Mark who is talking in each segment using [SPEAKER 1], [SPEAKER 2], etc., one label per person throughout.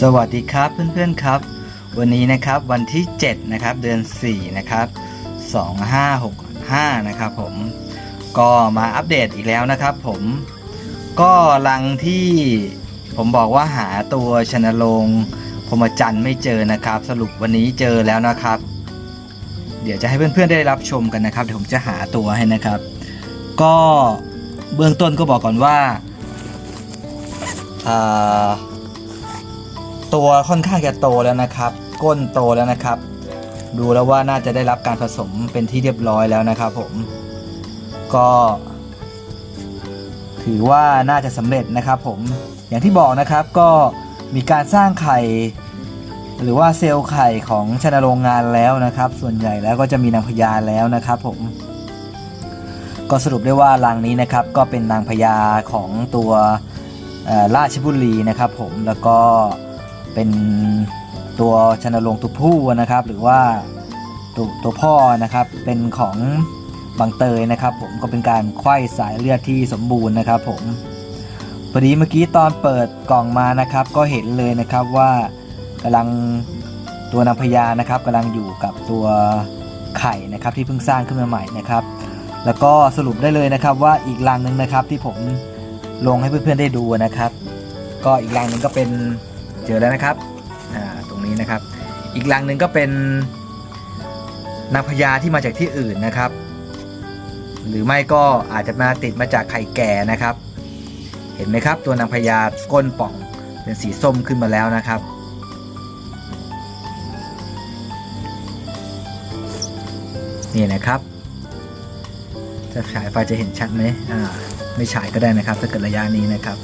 [SPEAKER 1] สวัสดีครับเพื่อนๆครับ วันนี้นะครับวันที่7นะครับเดือน4นะครับ2565นะครับผมก็มาอัปเดตอีกแล้วนะครับผมก็ลังที่ผมบอกว่าหาตัวชนโรงพรมจันทร์ไม่เจอนะครับ สรุปวันนี้เจอแล้วนะครับ เดี๋ยวจะให้เพื่อนๆได้รับชมกันนะครับเดี๋ยวผมจะหาตัวให้นะครับ ก็เบื้องต้นก็บอกก่อนว่าอ่า ตัวค่อนข้างจะโตแล้วนะครับ ก้นโตแล้วนะครับ ดูแล้วว่าน่าจะได้รับการผสมเป็นที่เรียบร้อยแล้วนะครับ ผม ก็ ถือว่าน่าจะสำเร็จนะครับ ผมอย่างที่บอกนะครับก็มีการสร้างไข่ หรือว่าเซลล์ไข่ของชนโรงงานแล้วนะครับ ส่วนใหญ่แล้วก็จะมีนางพญาแล้วนะครับ ผม ก็สรุปได้ว่ารังนี้นะครับ ก็เป็นนางพญาของตัวราชบุรีนะครับ ผมแล้วก็ เป็นตัวชนรงตัวผู้นะครับ หรือว่าตัวตัวพ่อนะครับเป็นของบางเตยนะครับ ผมก็เป็นการไข้สายเลือดที่สมบูรณ์นะครับ ผมพอดีเมื่อกี้ตอนเปิดกล่องมานะครับ ก็เห็นเลยนะครับว่ากำลังตัวนางพญานะครับกำลังอยู่กับตัวไข่นะครับที่เพิ่งสร้างขึ้นมาใหม่นะครับ แล้วก็สรุปได้เลยนะครับว่าอีกรังหนึ่งนะครับที่ผมลงให้เพื่อนๆได้ดูนะครับ ก็อีกรังหนึ่งก็เป็น เจอแล้วนะครับอ่าตรงนี้นะครับ อีกลังหนึ่งก็เป็นนางพญาที่มาจากที่อื่นนะครับ หรือไม่ก็อาจจะมาติดมาจากไข่แก่นะครับ เห็นไหมครับ ตัวนางพญาก้นป่องเป็นสีส้มขึ้นมาแล้วนะครับนี่นะครับถ้าฉายไฟจะเห็นชัดไหมอ่า ไม่ฉายก็ได้นะครับ ถ้าเกิดระยะนี้นะครับ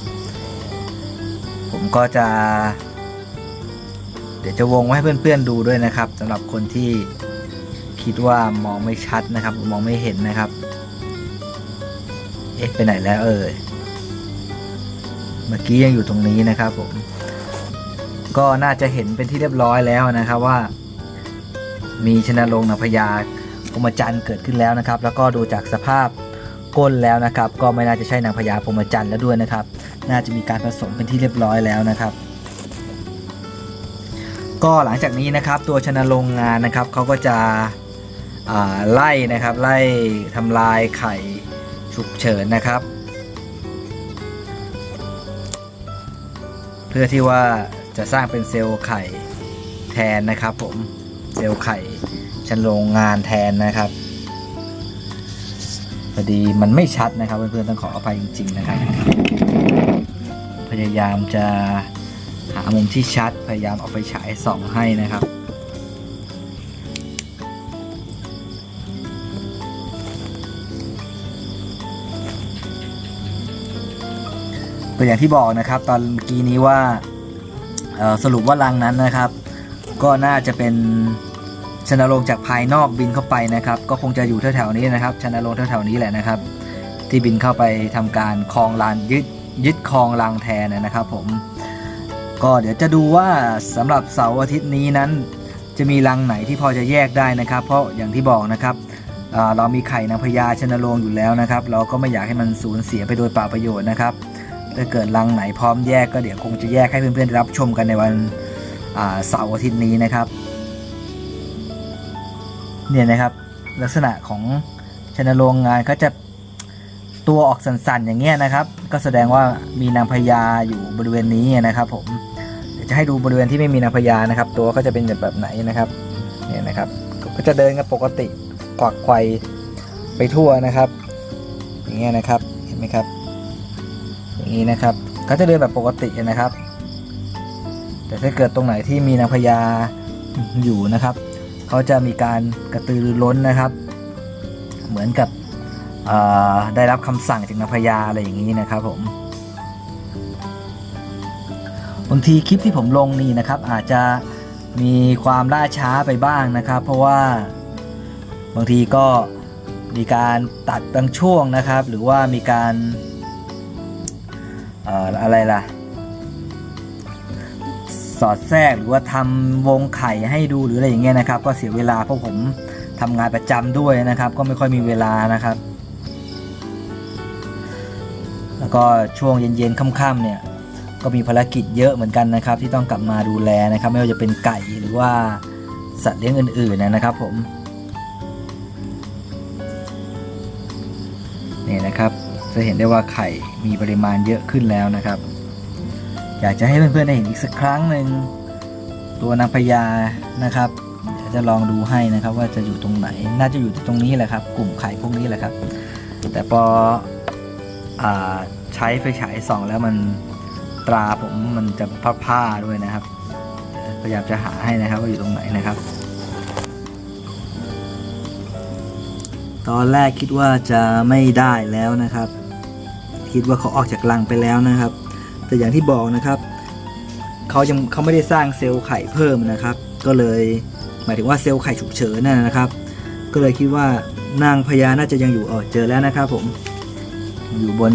[SPEAKER 1] ผมก็จะ เดี๋ยวจะวงไว้ให้เพื่อนๆดูด้วยนะครับสำหรับคนที่คิดว่ามองไม่ชัดนะครับ มองไม่เห็นนะครับ เอ๊ะไปไหนแล้วเอ่ยเมื่อกี้ยังอยู่ตรงนี้นะครับผมก็น่าจะเห็นเป็นที่เรียบร้อยแล้วนะครับว่า มีชนะลงนพญาพรมจันทร์เกิดขึ้นแล้วนะครับ แล้วก็ดูจากสภาพก้นแล้วนะครับ ก็ไม่น่าจะใช่นางพญาพรมจันทร์แล้วด้วยนะครับ น่าจะมีการผสมเป็นที่เรียบร้อยแล้วนะครับ ก็หลังจากนี้นะครับตัวชนะโรงงานนะครับเขาก็จะไล่นะครับไล่ทำลายไข่ฉุกเฉินนะครับ เพื่อที่ว่าจะสร้างเป็นเซลล์ไข่แทนนะครับผมเซลล์ไข่ชนโรงงานแทนนะครับพอดีมันไม่ชัดนะครับเพื่อนๆต้องขออภัยจริง ๆ นะครับ พยายามจะ หามุมที่ชัด พยายามเอาไปฉายส่องให้นะครับก็อย่างที่บอกนะครับ ตอนเมื่อกี้นี้ว่าเอ่อสรุปว่ารังนั้นนะครับ ก็น่าจะเป็นชนโรงจากภายนอกบินเข้าไปนะครับ ก็คงจะอยู่แถวๆนี้นะครับชนโรงแถวๆนี้แหละนะครับ ที่บินเข้าไปทำการคลองลานยึดยึดคลองลางแทนนะครับผม ก็เดี๋ยวจะดูว่าสำหรับเสาร์อาทิตย์นี้นั้น จะมีรังไหนที่พอจะแยกได้นะครับ เพราะอย่างที่บอกนะครับเรามีไข่นางพญาชนโรงอยู่แล้วนะครับ เราก็ไม่อยากให้มันสูญเสียไปโดยเปล่าประโยชน์นะครับถ้าเกิดรังไหนพร้อมแยกก็เดี๋ยวคงจะแยกให้เพื่อนๆได้รับชมกันในวันเสาร์อาทิตย์นี้นะครับเนี่ยนะครับลักษณะของชนโรงงานเขาจะตัวออกสันๆอย่างเงี้ยนะครับ ก็แสดงว่ามีนางพญาอยู่บริเวณนี้นะครับผม จะให้ดูบริเวณที่ไม่มีนางพญานะครับ ตัวก็จะเป็นแบบไหนนะครับเนี่ยนะครับ ก็จะเดินกันปกติกวักไขวไปทั่วนะครับ อย่างเงี้ยนะครับเห็นไหมครับ อย่างนี้นะครับเขาจะเดินแบบปกตินะครับ แต่ถ้าเกิดตรงไหนที่มีนางพญาอยู่นะครับเขาจะมีการกระตือรือร้นนะครับ เหมือนกับได้รับคำสั่งจากนางพญาอะไรอย่างนี้นะครับผม บางทีคลิปที่ผมลงนี่นะครับ อาจจะมีความล่าช้าไปบ้างนะครับ เพราะว่าบางทีก็มีการตัดบางช่วงนะครับ หรือว่ามีการอ่ออะไรล่ะ สอดแทรกหรือว่าทำวงไข่ให้ดูหรืออะไรอย่างเงี้ยนะครับ ก็เสียเวลาเพราะผมทำงานประจำด้วยนะครับ ก็ไม่ค่อยมีเวลานะครับ แล้วก็ช่วงเย็นๆค่ำๆเนี่ย ก็มีภารกิจเยอะเหมือนกันนะครับ ที่ต้องกลับมาดูแลนะครับ ไม่ว่าจะเป็นไก่หรือว่าสัตว์เลี้ยงอื่นๆนะครับผมนี่นะครับ จะเห็นได้ว่าไข่มีปริมาณเยอะขึ้นแล้วนะครับ อยากจะให้เพื่อนๆได้เห็นอีกสักครั้งหนึ่งตัวนางพญานะครับเดี๋ยวจะลองดูให้นะครับว่าจะอยู่ตรงไหน น่าจะอยู่ที่ตรงนี้แหละครับ กลุ่มไข่พวกนี้แหละครับ แต่พออใช้ไฟฉายส่องแล้วมัน ตราผมมันจะผ้าๆด้วยนะครับ พยายามจะหาให้นะครับว่าอยู่ตรงไหนนะครับ ตอนแรกคิดว่าจะไม่ได้แล้วนะครับ คิดว่าเขาออกจากรังไปแล้วนะครับ แต่อย่างที่บอกนะครับเขายังเขาไม่ได้สร้างเซลล์ไข่เพิ่มนะครับ ก็เลยหมายถึงว่าเซลล์ไข่ฉุกเฉินน่ะนะครับ ก็เลยคิดว่านางพญาน่าจะยังอยู่อ๋อเจอแล้วนะครับผมอยู่บน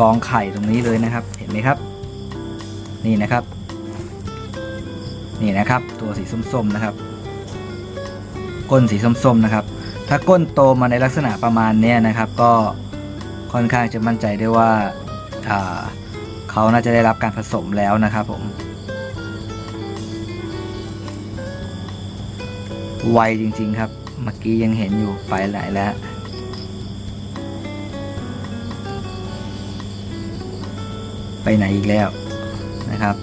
[SPEAKER 1] กองไข่ตรงนี้เลยนะครับ เห็นไหมครับ นี่นะครับ นี่นะครับ ตัวสีส้มๆนะครับ ก้นสีส้มๆนะครับ ถ้าก้นโตมาในลักษณะประมาณนี้นะครับ ก็ค่อนข้างจะมั่นใจได้ว่าอ่าเขาน่าจะได้รับการผสมแล้วนะครับผมไวจริง ๆ ครับ เมื่อกี้ยังเห็นอยู่ไปไหนแล้ว ไปไหนอีกแล้ว นะครับ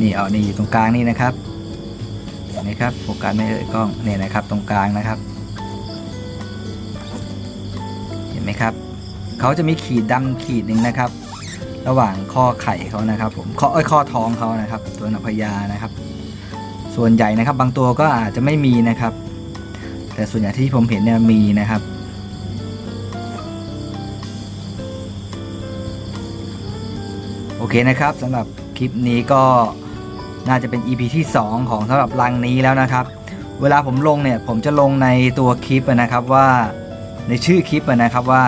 [SPEAKER 1] นี่เอานี่อยู่ตรงกลางนี่นะครับเห็นไหมครับโฟกัสไม่เอ่ยกล้องเนี่ยนะครับตรงกลางนะครับ เห็นไหมครับเขาจะมีขีดดำขีดหนึ่งนะครับ ระหว่างข้อไข่เขานะครับ ผมข้อเอ้ยข้อท้องเขานะครับ ตัวนพญานะครับ ส่วนใหญ่นะครับ บางตัวก็อาจจะไม่มีนะครับ แต่ส่วนใหญ่ที่ผมเห็นเนี่ยมีนะครับโอเคนะครับสำหรับคลิปนี้ก็น่าจะเป็น EP ที่ 2 ของสำหรับรังนี้แล้วนะครับ เวลาผมลงเนี่ยผมจะลงในตัวคลิปนะครับว่าในชื่อคลิปนะครับว่า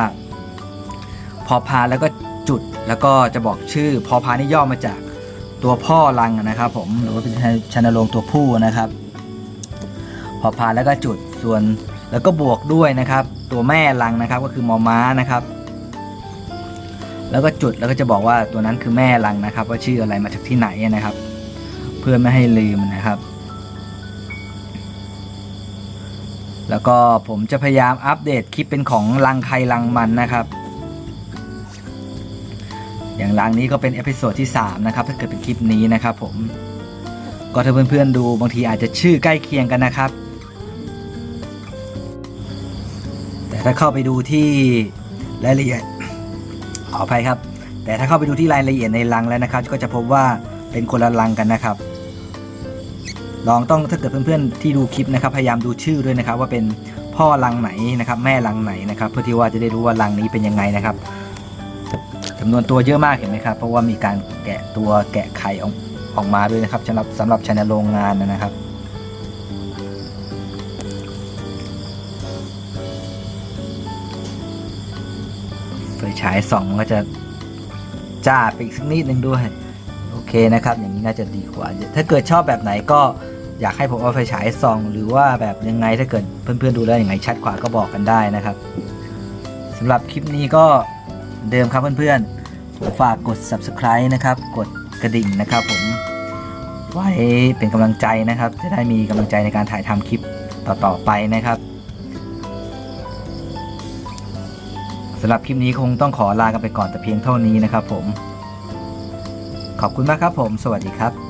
[SPEAKER 1] พอพาแล้วก็ แล้วก็จะบอกชื่อพอพานี่ย่อมาจากตัวพ่อรังนะครับผมหรือว่าเป็นชนโรงตัวผู้นะครับ พอพานแล้วก็จุดส่วนแล้วก็บวกด้วยนะครับ ตัวแม่รังนะครับก็คือมอม้านะครับ แล้วก็จุดแล้วก็จะบอกว่าตัวนั้นคือแม่รังนะครับ ว่าชื่ออะไรมาจากที่ไหนนะครับ เพื่อไม่ให้ลืมนะครับ แล้วก็ผมจะพยายามอัปเดตคลิปเป็นของรังใครรังมันนะครับ อย่างรังนี้ก็เป็นเอพิโซดที่ 3 นะครับ ถ้าเกิดเป็นคลิปนี้นะครับผม ก็ถ้าเพื่อนๆดูบางทีอาจจะชื่อใกล้เคียงกันนะครับ แต่ถ้าเข้าไปดูที่รายละเอียดขออภัยครับ แต่ถ้าเข้าไปดูที่รายละเอียดในรังแล้วนะครับ ก็จะพบว่าเป็นคนละรังกันนะครับ ลองต้องถ้าเกิดเพื่อนๆที่ดูคลิปนะครับ พยายามดูชื่อด้วยนะครับ ว่าเป็นพ่อรังไหนนะครับ แม่รังไหนนะครับ เพื่อที่ว่าจะได้รู้ว่ารังนี้เป็นยังไงนะครับ จำนวนตัวเยอะมากเห็นไหมครับ เพราะว่ามีการแกะตัวแกะไข่ออกออกมาด้วยนะครับสำหรับสำหรับชนโรงงานนะครับ ไฟฉายสองมันก็จะจ้าไปอีกสักนิดนึงด้วยโอเคนะครับ อย่างนี้น่าจะดีกว่า ถ้าเกิดชอบแบบไหนก็อยากให้ผมเอาไฟฉายส่อง หรือว่าแบบยังไงถ้าเกิดเพื่อนๆดูแล้วยังไงชัดกว่าก็บอกกันได้นะครับสำหรับคลิปนี้ก็ เดิมครับเพื่อนๆผมฝากกด subscribe นะครับ กดกระดิ่งนะครับผมไว้เป็นกำลังใจนะครับ จะได้มีกำลังใจในการถ่ายทำคลิปต่อๆไปนะครับสำหรับคลิปนี้คงต้องขอลากันไปก่อนแต่เพียงเท่านี้นะครับผม ขอบคุณมากครับผม สวัสดีครับ